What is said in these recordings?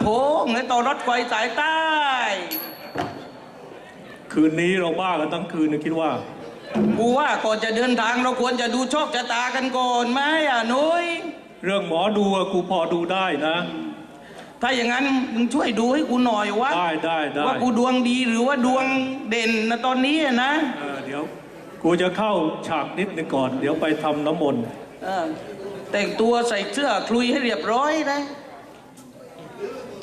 โพงในต่อรถไฟสายใต้ คืนนี้เราบ้ากันทั้งคืนนะคิดว่า กูว่าก่อนจะเดินทางเราควรจะดูโชคชะตากันก่อนไหมอะนุ้ย เรื่องหมอดูอะกูพอดูได้นะ ถ้าอย่างนั้นมึงช่วยดูให้กูหน่อยวะได้ได้ได้ว่ากูดวงดีหรือว่าดวงเด่นนะตอนนี้อะนะเออเดี๋ยว กูจะเข้าฉากนิดนึงก่อน เดี๋ยวไปทำน้ำมนต์ เออแต่งตัวใส่เสื้อคลุยให้เรียบร้อยนะ doing.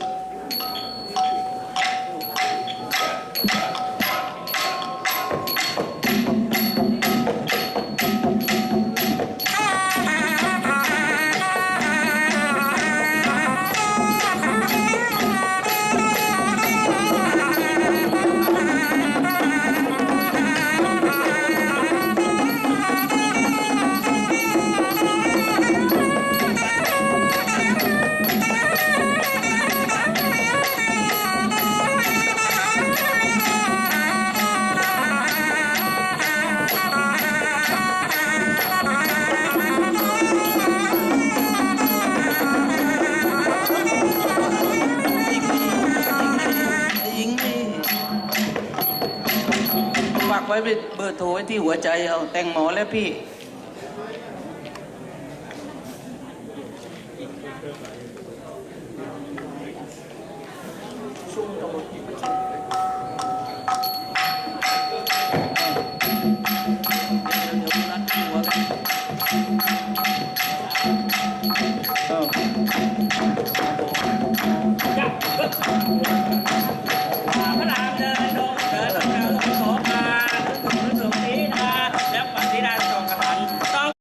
ไว้เบอร์โทรไว้ที่หัวใจเอาแต่งหมอแล้วพี่